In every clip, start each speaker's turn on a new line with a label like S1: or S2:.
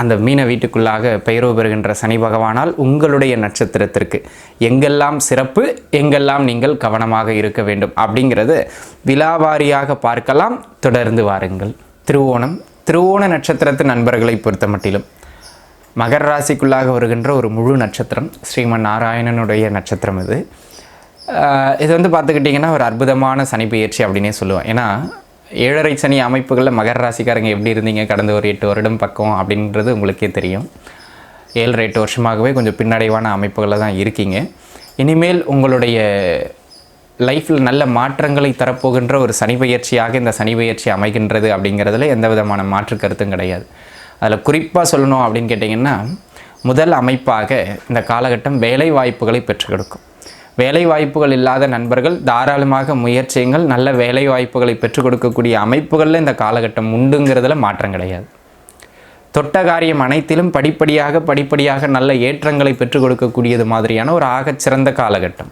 S1: அந்த மீன வீட்டுக்குள்ளாக பெயரோ பெறுகின்ற சனி பகவானால் உங்களுடைய நட்சத்திரத்திற்கு எங்கெல்லாம் சிறப்பு எங்கெல்லாம் நீங்கள் கவனமாக இருக்க வேண்டும் அப்படிங்கிறது விலாவாரியாக பார்க்கலாம். தொடர்ந்து வாருங்கள். திருவோணம். திருவோண நட்சத்திரத்து நண்பர்களை பொறுத்த மட்டிலும் மகர ராசிக்குள்ளாக வருகின்ற ஒரு முழு நட்சத்திரம். ஸ்ரீமன் நாராயணனுடைய நட்சத்திரம் இது. இது வந்து பார்த்துக்கிட்டிங்கன்னா ஒரு அற்புதமான சனி பெயர்ச்சி அப்படின்னே சொல்லுவேன் ஏன்னா ஏழரை சனி அமைப்புகளில் மகர ராசிக்காரங்க எப்படி இருந்தீங்க? கடந்த ஒரு எட்டு வருடம் பக்கம் அப்படின்றது உங்களுக்கே தெரியும். ஏழரை எட்டு வருஷமாகவே கொஞ்சம் பின்னடைவான அமைப்புகளில் தான் இருக்கீங்க. இனிமேல் உங்களுடைய லைஃப்பில் நல்ல மாற்றங்களை தரப்போகின்ற ஒரு சனி பயிற்சியாக இந்த சனி பயிற்சி அமைகின்றது அப்படிங்கிறதுல எந்த விதமான மாற்று கருத்தும் கிடையாது. அதில் குறிப்பாக சொல்லணும் அப்படின்னு கேட்டிங்கன்னா முதல் அமைப்பாக இந்த காலகட்டம் வேலை வாய்ப்புகளை பெற்றுக் கொடுக்கும். வேலை வாய்ப்புகள் இல்லாத நண்பர்கள் தாராளமாக முயற்சியுங்கள் நல்ல வேலை வாய்ப்புகளை பெற்றுக் கொடுக்கக்கூடிய அமைப்புகளில் இந்த காலகட்டம் உண்டுங்கிறதுல மாற்றம் கிடையாது. தொட்ட காரியம் அனைத்திலும் படிப்படியாக படிப்படியாக நல்ல ஏற்றங்களை பெற்றுக் கொடுக்கக்கூடியது மாதிரியான ஒரு ஆகச்சிறந்த காலகட்டம்.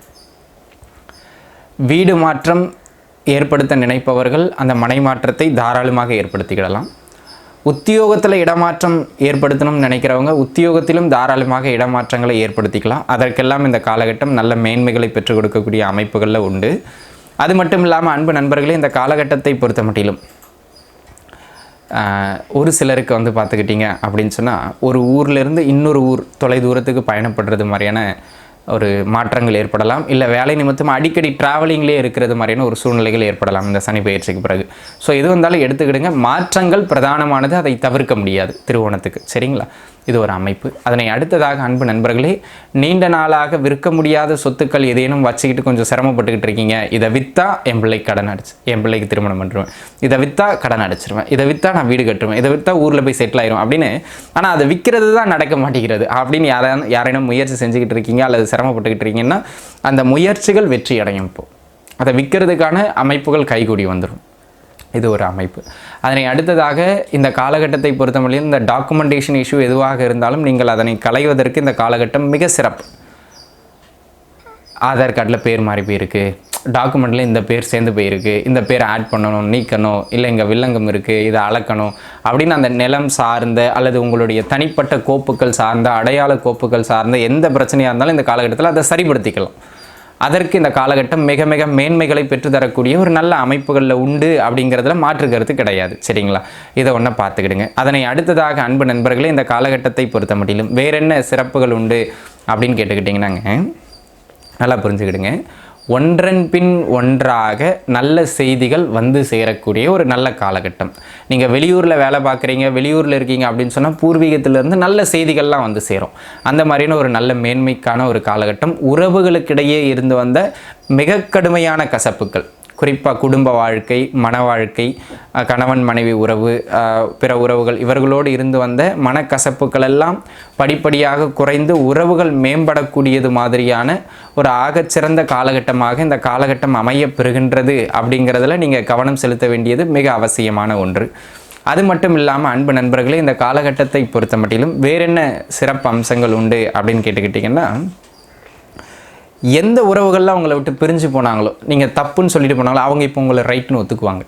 S1: வீடு மாற்றம் ஏற்படுத்த நினைப்பவர்கள் அந்த மனை மாற்றத்தை தாராளமாக ஏற்படுத்திக்கிடலாம். உத்தியோகத்தில் இடமாற்றம் ஏற்படுத்தணும்னு நினைக்கிறவங்க உத்தியோகத்திலும் தாராளமாக இடமாற்றங்களை ஏற்படுத்திக்கலாம். அதற்கெல்லாம் இந்த காலகட்டம் நல்ல மேன்மைகளை பெற்றுக் கொடுக்கக்கூடிய அமைப்புகளில் உண்டு. அது மட்டும் இல்லாமல் அன்பு நண்பர்களே இந்த காலகட்டத்தை பொறுத்த மட்டிலும் ஒரு சிலருக்கு வந்து பார்த்துக்கிட்டிங்க அப்படின்னு சொன்னால் ஒரு ஊர்லேருந்து இன்னொரு ஊர் தொலை தூரத்துக்கு பயணப்படுறது மாதிரியான ஒரு மாற்றங்கள் ஏற்படலாம். இல்லை வேலை நிமித்தம் அடிக்கடி ட்ராவலிங்லேயே இருக்கிறது மாதிரியான ஒரு சூழ்நிலைகள் ஏற்படலாம் இந்த சனி பயிற்சிக்கு பிறகு. ஸோ எது வந்தாலும் எடுத்துக்கிடுங்க. மாற்றங்கள் பிரதானமானது. அதை தவிர்க்க முடியாது திருவோணத்துக்கு. சரிங்களா? இது ஒரு அமைப்பு. அதனை அடுத்ததாக அன்பு நண்பர்களே நீண்ட நாளாக விற்க முடியாத சொத்துக்கள் ஏதேனும் வச்சுக்கிட்டு கொஞ்சம் சிரமப்பட்டுக்கிட்டு இருக்கீங்க. இதை விற்றா என் பிள்ளைக்கு கடன் அடிச்சு என் பிள்ளைக்கு திருமணம் பண்ணுருவேன். இதை விற்றா கடன் அடிச்சிருவேன். இதை விற்றா நான் வீடு கட்டுருவேன் இதை விற்றா ஊரில் போய் செட்டில் ஆயிரும் அப்படின்னு. ஆனால் அதை விற்கிறது தான் நடக்க மாட்டேங்கிறது. அப்படின்னு யாரா யாரேனும் முயற்சி செஞ்சுக்கிட்டு இருக்கீங்க அல்லது சிரமப்பட்டுக்கிட்டு இருக்கீங்கன்னா அந்த முயற்சிகள் வெற்றி அடையும் இப்போது அதை விற்கிறதுக்கான அமைப்புகள் கைகூடி வந்துடும் இது ஒரு அமைப்பு. அதனை அடுத்ததாக இந்த காலகட்டத்தை பொறுத்தவரையில் இந்த டாக்குமெண்டேஷன் இஷ்யூ எதுவாக இருந்தாலும் நீங்கள் அதனை களைவதற்கு இந்த காலகட்டம் மிக சிறப்பு. ஆதார் கார்டில் பேர் மாறி போயிருக்கு. டாக்குமெண்ட்டில் இந்த பேர் சேர்ந்து போயிருக்கு. இந்த பேர் ஆட் பண்ணணும் நீக்கணும் இல்லை இங்கே வில்லங்கம் இருக்குது இதை அளக்கணும் அப்படின்னு அந்த நிலம் சார்ந்த அல்லது உங்களுடைய தனிப்பட்ட கோப்புகள் சார்ந்த அடையாள கோப்புகள் சார்ந்த எந்த பிரச்சனையாக இருந்தாலும் இந்த காலகட்டத்தில் அதை சரிப்படுத்திக்கலாம். அதற்கு இந்த காலகட்டம் மிக மிக மேன்மைகளை பெற்றுத்தரக்கூடிய ஒரு நல்ல அமைப்புகளில் உண்டு அப்படிங்கிறதுல மாற்று கருத்து கிடையாது. சரிங்களா? இதை ஒன்றை பார்த்துக்கிடுங்க. அதனை அடுத்ததாக அன்பு நண்பர்களே இந்த காலகட்டத்தை பொறுத்த மட்டிலும் வேறென்ன சிறப்புகள் உண்டு அப்படின்னு கேட்டுக்கிட்டிங்கன்னாங்க. நல்லா புரிஞ்சுக்கிடுங்க. ஒன்றன் பின் ஒன்றாக நல்ல செய்திகள் வந்து சேரக்கூடிய ஒரு நல்ல காலகட்டம். நீங்கள் வெளியூரில் வேலை பார்க்குறீங்க வெளியூரில் இருக்கீங்க அப்படின்னு சொன்னால் பூர்வீகத்திலேருந்து நல்ல செய்திகள்லாம் வந்து சேரும். அந்த மாதிரியான ஒரு நல்ல மேன்மைக்கான ஒரு காலகட்டம். உறவுகளுக்கிடையே இருந்து வந்த மிக கடுமையான கசப்புக்கள் குறிப்பாக குடும்ப வாழ்க்கை மன வாழ்க்கை கணவன் மனைவி உறவு பிற உறவுகள் இவர்களோடு இருந்து வந்த மனக்கசப்புகள் எல்லாம் படிப்படியாக குறைந்து உறவுகள் மேம்படக்கூடியது மாதிரியான ஒரு ஆகச்சிறந்த காலகட்டமாக இந்த காலகட்டம் அமைய பெறுகின்றது அப்படிங்கிறதுல நீங்கள் கவனம் செலுத்த வேண்டியது மிக அவசியமான ஒன்று. அது மட்டும் இல்லாமல் அன்பு நண்பர்களே இந்த காலகட்டத்தை பொறுத்த மட்டிலும் வேறென்ன சிறப்பு அம்சங்கள் உண்டு அப்படின்னு கேட்டுக்கிட்டிங்கன்னா எந்த உறவுகள்லாம் அவங்கள விட்டு பிரிஞ்சு போனாங்களோ நீங்கள் தப்புன்னு சொல்லிட்டு போனாங்களோ அவங்க இப்போ உங்களை ரைட்னு ஒத்துக்குவாங்க.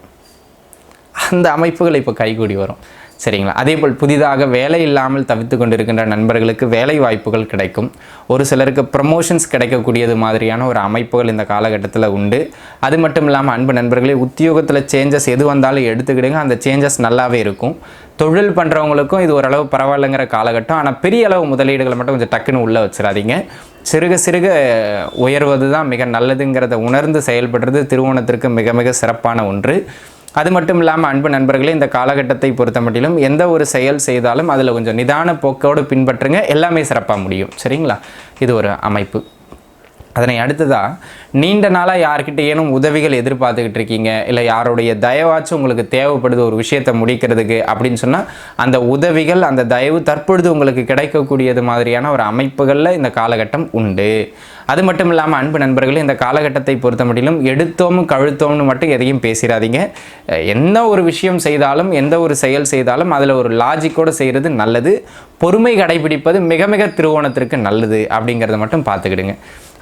S1: அந்த அமைப்புகள் இப்போ கைகூடி வரும். சரிங்களா? அதே போல் புதிதாக வேலை இல்லாமல் தவித்து கொண்டிருக்கின்ற நண்பர்களுக்கு வேலை வாய்ப்புகள் கிடைக்கும். ஒரு சிலருக்கு ப்ரமோஷன்ஸ் கிடைக்கக்கூடியது மாதிரியான ஒரு அமைப்புகள் இந்த காலகட்டத்தில் உண்டு. அது மட்டும் இல்லாமல் அன்பு நண்பர்களே உத்தியோகத்தில் சேஞ்சஸ் எது வந்தாலும் எடுத்துக்கிடுங்க. அந்த சேஞ்சஸ் நல்லாவே இருக்கும். தொழில் பண்ணுறவங்களுக்கும் இது ஓரளவு பரவாயில்லைங்கிற காலகட்டம். ஆனால் பெரிய அளவு முதலீடுகளை மட்டும் கொஞ்சம் டக்குன்னு உள்ளே வச்சிடாதீங்க. சிறுக சிறுக உயர்வது தான் மிக நல்லதுங்கிறத உணர்ந்து செயல்படுறது திருவோணத்திற்கு மிக மிக சிறப்பான ஒன்று. அது மட்டும் இல்லாமல் அன்பு நண்பர்களே இந்த காலகட்டத்தை பொறுத்த மட்டிலும் எந்த ஒரு செயல் செய்தாலும் அதில் கொஞ்சம் நிதான போக்கோடு பின்பற்றுங்க எல்லாமே சிறப்பாக முடியும். சரிங்களா? இது ஒரு அமைப்பு. அதனை அடுத்ததாக நீண்ட நாளாக யார்கிட்ட ஏனும் உதவிகள் எதிர்பார்த்துக்கிட்டு இருக்கீங்க? இல்லை யாருடைய தயவாச்சும் உங்களுக்கு தேவைப்படுது ஒரு விஷயத்தை முடிக்கிறதுக்கு அப்படின்னு சொன்னால் அந்த உதவிகள் அந்த தயவு தற்பொழுது உங்களுக்கு கிடைக்கக்கூடியது மாதிரியான ஒரு அமைப்புகளில் இந்த காலகட்டம் உண்டு. அது மட்டும் இல்லாமல் அன்பு நண்பர்களே இந்த காலகட்டத்தை பொறுத்த மட்டிலும் எடுத்தோம் கழுத்தோம்னு மட்டும் எதையும் பேசிடாதீங்க எந்த ஒரு விஷயம் செய்தாலும் எந்த ஒரு செயல் செய்தாலும் அதில் ஒரு லாஜிக்கோடு செய்கிறது நல்லது. பொறுமை கடைபிடிப்பது மிக மிக திருவோணத்திற்கு நல்லது அப்படிங்கிறத மட்டும் பார்த்துக்கிடுங்க.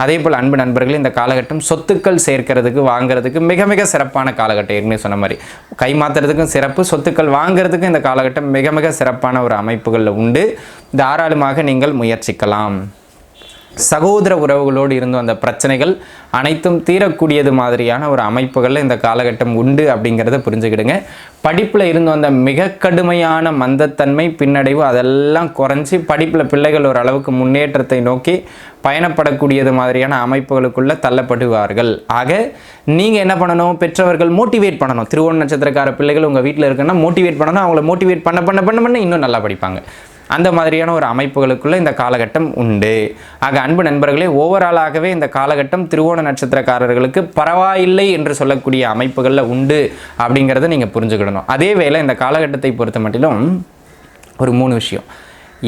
S1: அதே போல் அன்பு நண்பர்களே இந்த காலகட்டம் சொத்துக்கள் சேர்க்கறதுக்கு வாங்குறதுக்கு மிக மிக சிறப்பான காலகட்டம். ஏற்கனவே சொன்ன மாதிரி கை மாற்றுறதுக்கும் சிறப்பு சொத்துக்கள் வாங்குறதுக்கும் இந்த காலகட்டம் மிக மிக சிறப்பான ஒரு அமைப்புகளில் உண்டு. தாராளமாக நீங்கள் முயற்சிக்கலாம். சகோதர உறவுகளோடு இருந்தும் அந்த பிரச்சனைகள் அனைத்தும் தீரக்கூடியது மாதிரியான ஒரு அமைப்புகளில் இந்த காலகட்டம் உண்டு அப்படிங்கிறத புரிஞ்சுக்கிடுங்க. படிப்பில் இருந்து வந்த மிக கடுமையான மந்தத்தன்மை பின்னடைவு அதெல்லாம் குறைஞ்சி படிப்பில் பிள்ளைகள் ஒரு அளவுக்கு முன்னேற்றத்தை நோக்கி பயணப்படக்கூடியது மாதிரியான அமைப்புகளுக்குள்ளே தள்ளப்படுவார்கள். ஆக நீங்கள் என்ன பண்ணணும்? பெற்றவர்கள் மோட்டிவேட் பண்ணணும். திருவோண நட்சத்திரக்கார பிள்ளைகள் உங்கள் வீட்டில் இருக்குன்னா மோட்டிவேட் பண்ணணும். அவங்கள மோட்டிவேட் பண்ண பண்ண பண்ண பண்ண இன்னும் நல்லா படிப்பாங்க. அந்த மாதிரியான ஒரு அமைப்புகளுக்குள்ள இந்த காலகட்டம் உண்டு. ஆக அன்பு நண்பர்களே ஓவராலாகவே இந்த காலகட்டம் திருவோண நட்சத்திரக்காரர்களுக்கு பரவாயில்லை என்று சொல்லக்கூடிய அமைப்புகளில் உண்டு அப்படிங்கிறத நீங்கள் புரிஞ்சுக்கிடணும். அதே வேளை இந்த காலகட்டத்தை பொறுத்த மட்டிலும் ஒரு மூணு விஷயம்.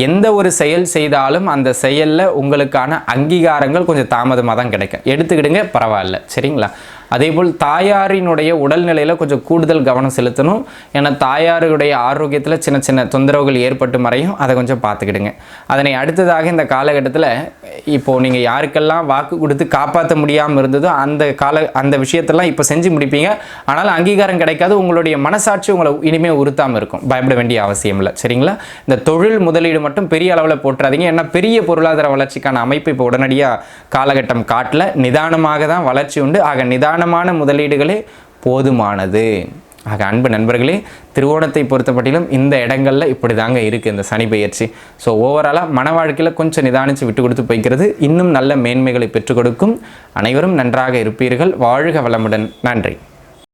S1: எந்த ஒரு செயல் செய்தாலும் அந்த செயலில் உங்களுக்கான அங்கீகாரங்கள் கொஞ்சம் தாமதமாக தான் கிடைக்கும். எடுத்துக்கிடுங்க பரவாயில்ல. சரிங்களா? அதேபோல் தாயாரினுடைய உடல்நிலையில் கொஞ்சம் கூடுதல் கவனம் செலுத்தணும். ஏன்னா தாயாருடைய ஆரோக்கியத்தில் சின்ன சின்ன தொந்தரவுகள் ஏற்பட்டு மறையும். அதை கொஞ்சம் பார்த்துக்கிடுங்க. அதனை அடுத்ததாக இந்த காலகட்டத்தில் இப்போது நீங்கள் யாருக்கெல்லாம் வாக்கு கொடுத்து காப்பாற்ற முடியாமல் இருந்ததோ அந்த கால அந்த விஷயத்தெல்லாம் இப்போ செஞ்சு முடிப்பீங்க. ஆனால் அங்கீகாரம் கிடைக்காது. உங்களுடைய மனசாட்சி உங்களை இனிமேல் உறுத்தாமல் இருக்கும். பயப்பட வேண்டிய அவசியம் இல்லை. சரிங்களா? இந்த தொழில் முதலீடு மட்டும் பெரிய அளவில் போட்டுறாதீங்க ஏன்னா பெரிய பொருளாதார வளர்ச்சிக்கான அமைப்பு இப்போ உடனடியாக காலகட்டம் காட்டல. நிதானமாக தான் வளர்ச்சி உண்டு. ஆக நிதானமான முதலீடுகளே போதுமானது. ஆக அன்பு நண்பர்களே திருவோணத்தை பொறுத்தப்பட்டிலும் இந்த இடங்களில் இப்படி தாங்க இருக்குது இந்த சனி பயிற்சி ஸோ ஓவராலாக மன வாழ்க்கையில் கொஞ்சம் நிதானித்து விட்டு கொடுத்து போய்க்கிறது. இன்னும் நல்ல மேன்மைகளை பெற்றுக் கொடுக்கும் அனைவரும் நன்றாக இருப்பீர்கள். வாழ்க வளமுடன். நன்றி.